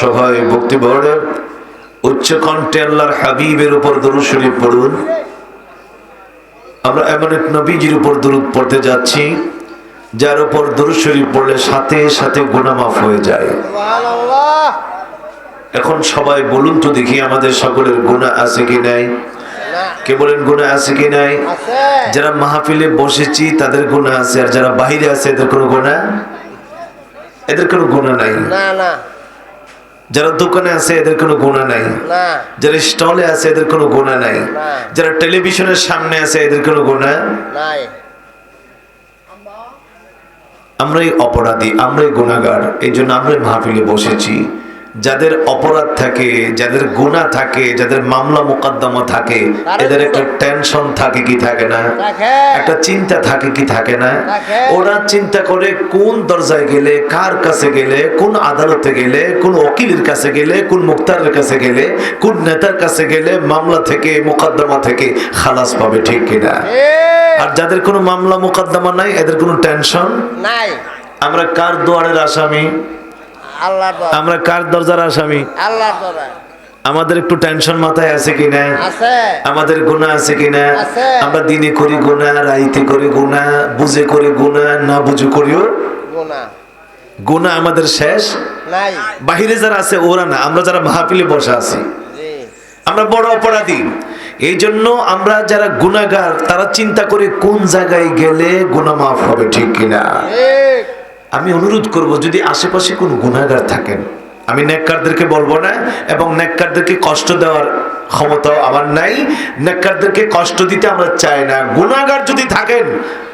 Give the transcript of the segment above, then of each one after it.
সবাই ভক্তি ভরে উচ্চ কণ্ঠে আল্লাহর হাবিবের উপর দরুদ শরীফ পড়ুন। আমরা এমন এক নবীজির উপর দরুদ পড়তে যাচ্ছি যার উপর দরুদ শরীফ পড়লে সাথে সাথে গুনাহ মাফ হয়ে যায়। সুবহানাল্লাহ। এখন সবাই বলুন তো দেখি আমাদের সকলের গুনাহ আছে কি নাই। কে বলেন গুনাহ আছে কি নাই? আছে। যারা মাহফিলে বসেছি তাদের গুনাহ আছে আর যারা বাইরে আছে এদের কোনো গুনাহ? এদের কোনো গুনাহ নাই। না না। যারা দোকানে আছে এদের কোনো গুণা নাই। যারা স্টলে আছে এদের কোনো গুণা নাই। যারা টেলিভিশনের সামনে আছে এদের কোনো গুণা নাই। আমরাই অপরাধী আমরাই গুণাগার এই জন্য আমরাই মাহফিলে বসেছি। যাদের অপরাধ থাকে যাদের গুণা থাকে যাদের মামলা মোকদ্দমা থাকে এদের একটা টেনশন থাকে কি থাকে না? একটা চিন্তা থাকে কি থাকে না? ওরা চিন্তা করে কোন দরজায় গেলে কার কাছে গেলে কোন আদালতে গেলে কোন ওকিলের কাছে গেলে কোন মুক্তারের কাছে গেলে কোন নেতার কাছে গেলে মামলা থেকে মোকদ্দমা থেকে খালাস পাবে ঠিক কিনা? আর যাদের কোনো মামলা মোকদ্দমা নাই এদের কোনো টেনশন নাই। আমরা কার দুয়ারের আসামি? আমরা কার দরজার আসামি? আল্লাহ দর আমাদের একটু টেনশন মাথায় আছে কিনা আছে। আমাদের গুণা আছে কিনা। আমরা দিনে করি গুণা রাইতে করি গুণা বুঝে করি গুণা না বুঝে করিও গুণা আমাদের শেষ। নাই। বাহিরে যারা আছে ওরা না। আমরা যারা মাহফিলে বসে আছি। আমরা বড় অপরাধী। এই জন্য আমরা যারা গুণাগার তারা চিন্তা করে কোন জায়গায় গেলে গুণা মাফ হবে ঠিক কিনা? আমি অনুরোধ করব যদি আশেপাশে কোনো গুণাগার থাকেন আমি নেককারদেরকে বলব না এবং নেককারদেরকে কষ্ট দেওয়ার ক্ষমতাও আমার নাই নেককারদেরকে কষ্ট দিতে আমরা চাই না। গুণাগার যদি থাকেন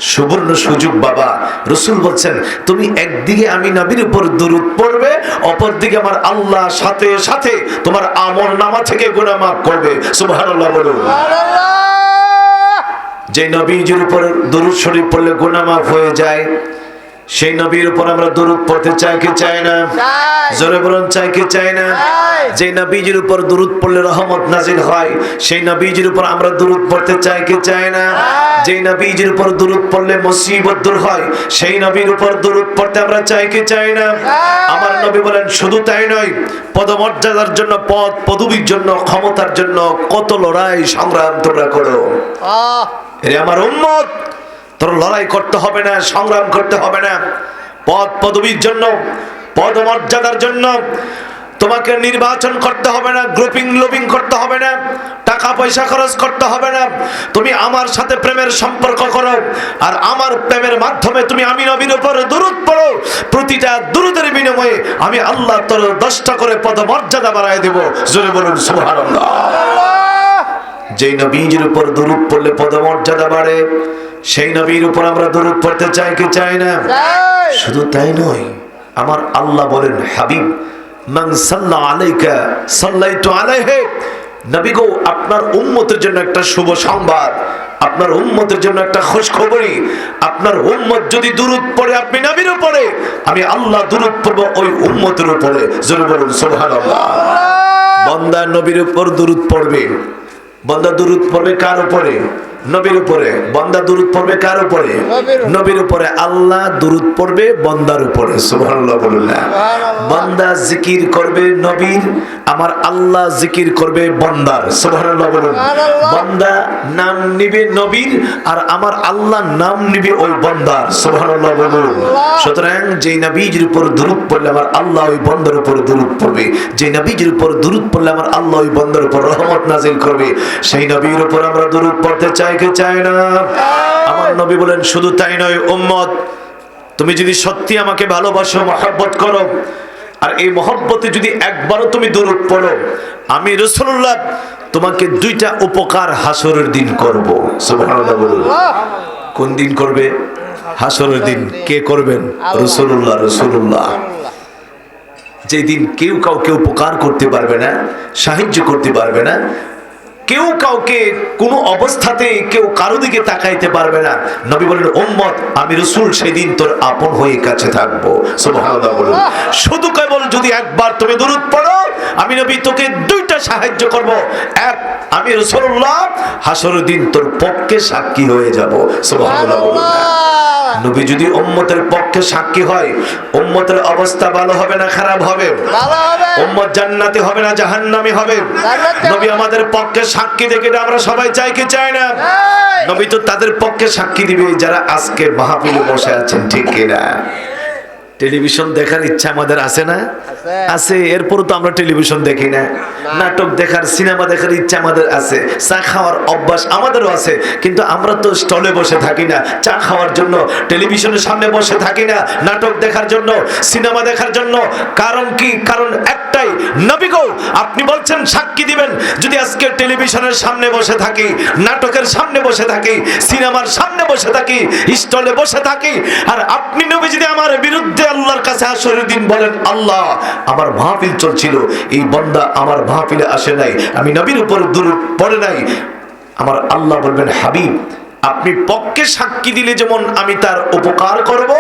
সুবর্ণ সুযোগ বাবা। রসুল বলছেন তুমি একদিকে আমি নবীর উপর দূরত পড়বে অপরদিকে আমার আল্লাহ সাথে সাথে তোমার আমল নামা থেকে গুণা মাফ করবে। সুবহানাল্লাহ বলুন। যে নবীজির উপর দরুদ শরীফ পড়লে গুনাহ মাফ হয়ে যায় সেই নবীর উপর আমরা দরুদ পড়তে চাই কি চাই না? জোরে বলুন চাই কি চাই না? যে নবীজির উপর দরুদ পড়লে রহমত নাজিল হয় সেই নবীজির উপর আমরা দরুদ পড়তে চাই কি চাই না? যে নবীজির উপর দরুদ পড়লে মুসিবত দূর হয় সেই নবীর উপর দরুদ পড়তে আমরা চাই কি চাই না? আমার নবী বলেন শুধু তাই নয় পদমর্যাদার জন্য পদ পদবীর জন্য ক্ষমতার জন্য কত লড়াই সংগ্রাম তোমরা করো। আমার উম্মত তোর লড়াই করতে হবে না, সংগ্রাম করতে হবে না। পদ পদবীর জন্য, পদমর্যাদার জন্য তোমাকে নির্বাচন করতে হবে না গ্রুপিং লোবিং করতে হবে না, টাকা পয়সা খরচ করতে হবে না। তুমি আমার সাথে প্রেমের সম্পর্ক করো আর আমার প্রেমের মাধ্যমে তুমি আমি নবীর উপর দূরত পড়ো। প্রতিটা দূরদের বিনিময়ে আমি আল্লাহ তোর দশটা করে পদমর্যাদা বাড়ায় দেব। জোরে বলুন, সুবহানাল্লাহ। যেই নবীজির উপর দরুদ পড়লে পদমর্যাদা বাড়ে সেই নবীর উপর আমরা দরুদ পড়তে চাই কি চাই না? শুধু তাই নয় আমার আল্লাহ বলেন হাবিব মান সাল্লা আলাইকা সাল্লাইতু আলাইহি। নবী গো আপনার উম্মতের জন্য একটা শুভ সংবাদ আপনার উম্মতের জন্য একটা খুশ খবরই আপনার উম্মত যদি দুরুদ পড়ে আপনি নবীর উপরে আমি আল্লাহ দুরুদ পড়ব ওই উম্মতের উপরে। জোরে বলুন সুবহানাল্লাহ। বন্দা নবীর উপর দুরুদ পড়বে। বন্দা দুরুদ পড়বে কার উপরে? নবীর উপরে বন্দা দুরুদ পড়বে কার উপরে? নবীর উপরে। আল্লাহ দুরুদ পড়বে বন্দার উপরে সুবহানাল্লাহ বন্দা জিকির করবে নবীর আমার আল্লাহ জিকির করবে বন্দার সুবহানাল্লাহ। বন্দা নাম নিবে নবীর আর আমার আল্লাহ নাম নিবে ওই বন্দার সুবহানাল্লাহ সুতরাং যেই নবীজির উপর দুরুদ পড়লে আমার আল্লাহ ওই বন্দার উপর দুরুদ পড়বে। যে নবীজির উপর দুরুদ পড়লে আমার আল্লাহ ওই বন্দার উপর রহমত নাজিল করবে। সেই নবীর উপর আমরা দুরুদ পড়তে চাই। কি চাই না। আমার নবী বলেন শুধু তাই নয় উম্মত তুমি যদি সত্যি আমাকে ভালোবাসো মহব্বত করো আর এই মহব্বতে যদি একবারও তুমি দূরত পড়ো আমি রসুল্লাহ তোমাকে দুইটা উপকার হাসরের দিন করব। কোন দিন করবে? হাসরের দিন। কে করবেন? রসুল্লাহ রসুল্লাহ যেই দিন কেউ কাউকে উপকার করতে পারবে না সাহায্য করতে পারবে না কেউ কাউকে কোনো অবস্থাতে কেউ কারও দিকে তাকাইতে পারবে না। নবী বলেন, উম্মত, আমি রসুল, সেদিন তোর আপন হয়ে কাছে থাকব। শুধু কেবল যদি একবার তুমি দূরত পড়ো, আমি নবী তোকে দুইটা সাহায্য করব। এক, আমি রসুল্লাহ হাসর দিন তোর পক্ষে সাক্ষী হয়ে যাব। বলুন। নবী যদি উম্মতের পক্ষে সাক্ষী হয় উম্মতের অবস্থা ভালো হবে না খারাপ হবে? ভালো হবে। উম্মত জান্নাতি হবে না জাহান্নামি হবে? নবী আমাদের পক্ষে সাক্ষী দেখে আমরা সবাই চাই কি চাই না? নবী তো তাদের পক্ষে সাক্ষী দিবে যারা আজকে মাহফিলে বসে আছেন ঠিক কিনা? টেলিভিশন দেখার ইচ্ছা আমাদের আছে না? আছে। এরপর তো আমরা টেলিভিশন দেখি না। নাটক দেখার সিনেমা দেখার ইচ্ছা আমাদের আছে। চা খাওয়ার অভ্যাস আমাদেরও আছে কিন্তু আমরা তো স্টলে বসে থাকি না। চা খাওয়ার জন্য টেলিভিশনের সামনে বসে থাকি না। নাটক দেখার জন্য সিনেমা দেখার জন্য। কারণ কি? কারণ একটাই নবী গো আপনি বলছেন সাক্ষী দিবেন। যদি আজকে টেলিভিশনের সামনে বসে থাকি নাটকের সামনে বসে থাকি সিনেমার সামনে বসে থাকি স্টলে বসে থাকি আর আপনি নবী যদি আমার বিরুদ্ধে আল্লাহর কাছে আসরের দিন বলেন আল্লাহ আমার মাহফিল চলছিল। এই বন্দা আমার মাহফিলে আসে নাই। আমি নবীর উপর দূর পড়ে নাই। আমার আল্লাহ বলবেন হাবিব আপনি পক্ষে সাক্ষী দিলে যেমন আমি তার উপকার করব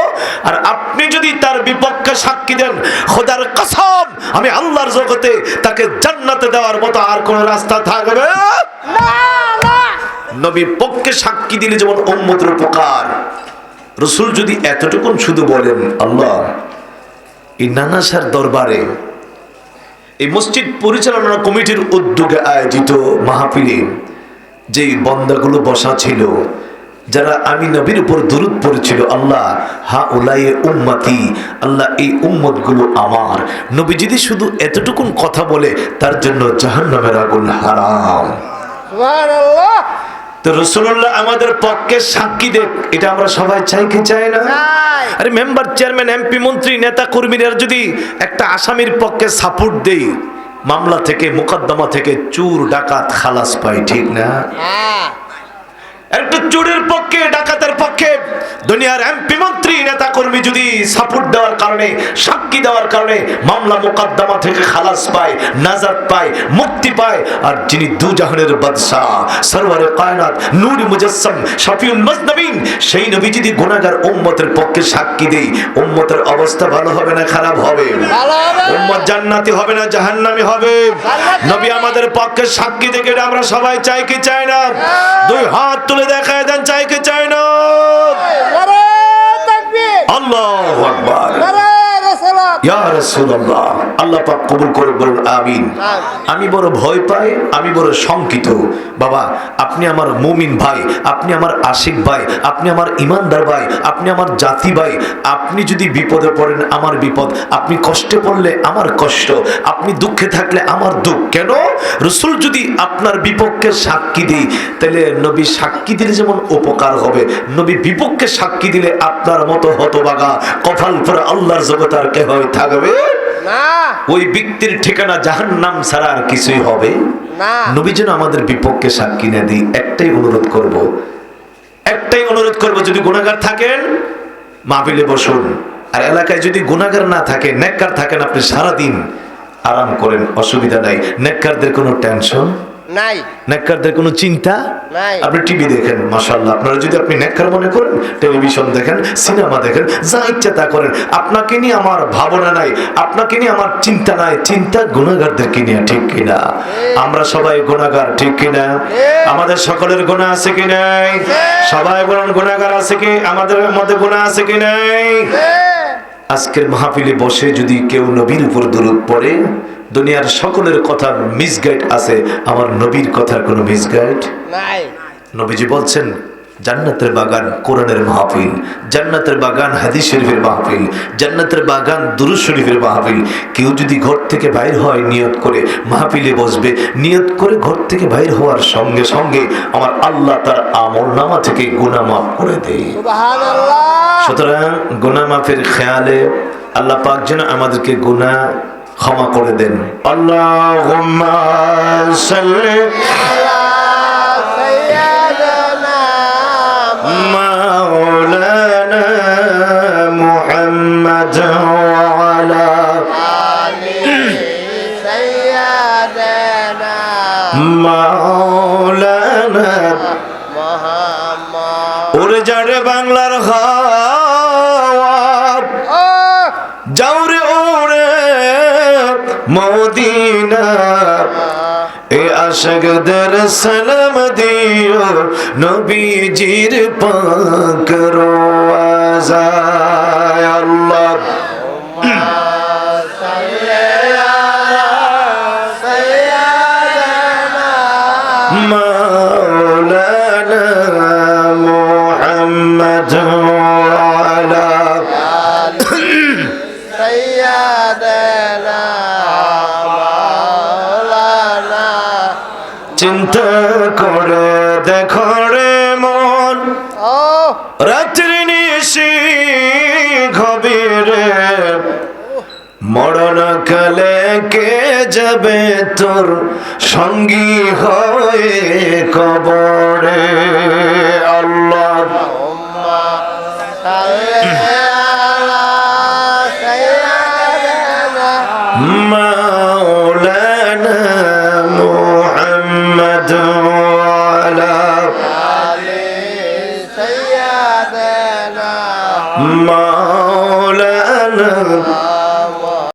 আর আপনি যদি তার বিপক্ষে সাক্ষী দেন খোদার কসম আমি আল্লাহর জগতে তাকে জান্নাতে দেওয়ার মতো আর কোন রাস্তা থাকবে নবী পক্ষে সাক্ষী দিলে যেমন উম্মতের উপকার। রসুল যদি এতটুকুন শুধু বলেন আল্লাহ এই নানাসার দরবারে এই মসজিদ পরিচালনা কমিটির উদ্যোগে আয়োজিত মাহফিলে যেই বন্দাগুলো বসা ছিল, যারা আমি নবীর উপর দূরত পড়েছিল, আল্লাহ হা উলাই উম্মাতি, আল্লাহ এই উম্মতগুলো আমার। নবী যদি শুধু এতটুকুন কথা বলে, তার জন্য জাহান্নামের আগুন হারাম। তো রসুল্লাহ আমাদের পক্ষে সাক্ষী দেখ এটা আমরা সবাই চাই কি চাই না? আরে মেম্বার চেয়ারম্যান এমপি মন্ত্রী নেতা কর্মীরা যদি একটা আসামির পক্ষে সাপোর্ট দেই মামলা থেকে মোকদ্দমা থেকে চুর ডাকাত খালাস পাই ঠিক না? হ্যাঁ। একটা চোরের পক্ষে ডাকাতের পক্ষে দুনিয়ার এমপি মন্ত্রী নেতা কর্মী যদি সাপোর্ট দেওয়ার কারণে সাক্ষী দেওয়ার কারণে মামলা মোকদ্দমা থেকে খালাস পায় নাজাত পায় মুক্তি পায় আর যিনি দু জাহানের বাদশাহ সরওয়ারে কায়নাত নূর মুজাসসাম শফিউল মজনবিন সেই নবী যদি গুনাহগার উম্মতের পক্ষে সাক্ষী দেই উম্মতের অবস্থা ভালো হবে না খারাপ হবে? ভালো হবে। উম্মত জান্নাতি হবে না জাহান্নামি হবে? নবী আমাদের পক্ষে সাক্ষী দেখে এটা আমরা সবাই চাই কি চাই না? দুই হাত তুলে দেখায় দেন চাই কি চাই না? আল্লাহ আকবার। আমার জাতি ভাই। আপনি যদি বিপদে পড়েন, আমার বিপদ। আপনি কষ্টে পড়লে, আমার কষ্ট। আপনি দুঃখে থাকলে, আমার দুঃখ। কেন? রসুল যদি আপনার বিপক্ষে সাক্ষী দিই তাহলে নবী সাক্ষী দিলে যেমন উপকার হবে। নবী বিপক্ষে সাক্ষী দিলে আপনার মতো হতবাগা, কপাল পরে আল্লাহর জগৎ আর কে হয় থাকবে? না। ওই ব্যক্তির ঠিকানা জাহান্নাম ছাড়া আর কিছুই হবে? না। নবী যেন আমাদের বিপক্ষে সাক্ষী না দিই একটাই অনুরোধ করব। একটাই অনুরোধ করব যদি গুণাগার থাকেন মাহফিলে বসুন। আর এলাকায় যদি গুণাগার না থাকে নেককার থাকেন আপনি সারাদিন আরাম করেন অসুবিধা নাই। নেককারদের কোনো টেনশন? নাই। নেককারদের কোনো চিন্তা? নাই। আপনি টিভি দেখেন মাশাল্লাহ আপনারা যদি আপনি নেককার মনে করেন টেলিভিশন দেখেন সিনেমা দেখেন যা ইচ্ছা তা করেন আপনাকে নিয়ে আমার ভাবনা নাই আপনাকে নিয়ে আমার চিন্তা নাই চিন্তা গুণাগারদেরকে নিয়ে ঠিক কিনা? আমরা সবাই গুণাগার ঠিক কিনা? আমাদের সকলের গুণা আছে কি নাই? সবাই বলেন গুণাগার আছে কি? আমাদের মধ্যে গুণা আছে কি নাই? আজকের মাহফিলে বসে যদি কেউ নবীর উপর দূরত পড়ে দুনিয়ার সকলের কথা মিসগাইড আছে। আমার নবীর কথার কোনো মিসগাইড নাই। নবীজি বলছেন জান্নাতের বাগান কোরআনের মাহফিল জান্নাতের বাগান হাদিস শরীফের মাহফিল জান্নাতের বাগান দুরুজ শরীফের মাহফিল। কেউ যদি ঘর থেকে বাইর হয় নিয়ত করে মাহফিলে বসবে নিয়ত করে ঘর থেকে বাইর হওয়ার সঙ্গে সঙ্গে আমার আল্লাহ তার আমল নামা থেকে গুনাহ মাফ করে দেয়। সুবহানাল্লাহ। সুতরাং গুনাহ মাফের খেয়ালে আল্লাহ পাক যেন আমাদেরকে গুনাহ ক্ষমা করে দেন। আল্লাহুম্মা সাল্লি সাইয়্যিদানা মাওলানা মুহাম্মদ ওয়া আলা আলি সাইয়্যিদানা মাওলানা। মুহাম্মদ ওরে যারে বাংলার হাওয়া আশকদের সালাম দিও নবীজির পাক রোয়াজায় আল্লাহ। চিন্তা করে দেখো রে মন। রাত্রি নিশি ঘবিরে মরণ কালে কে যাবে তোর সঙ্গী হয়ে কবরে? আল্লাহ।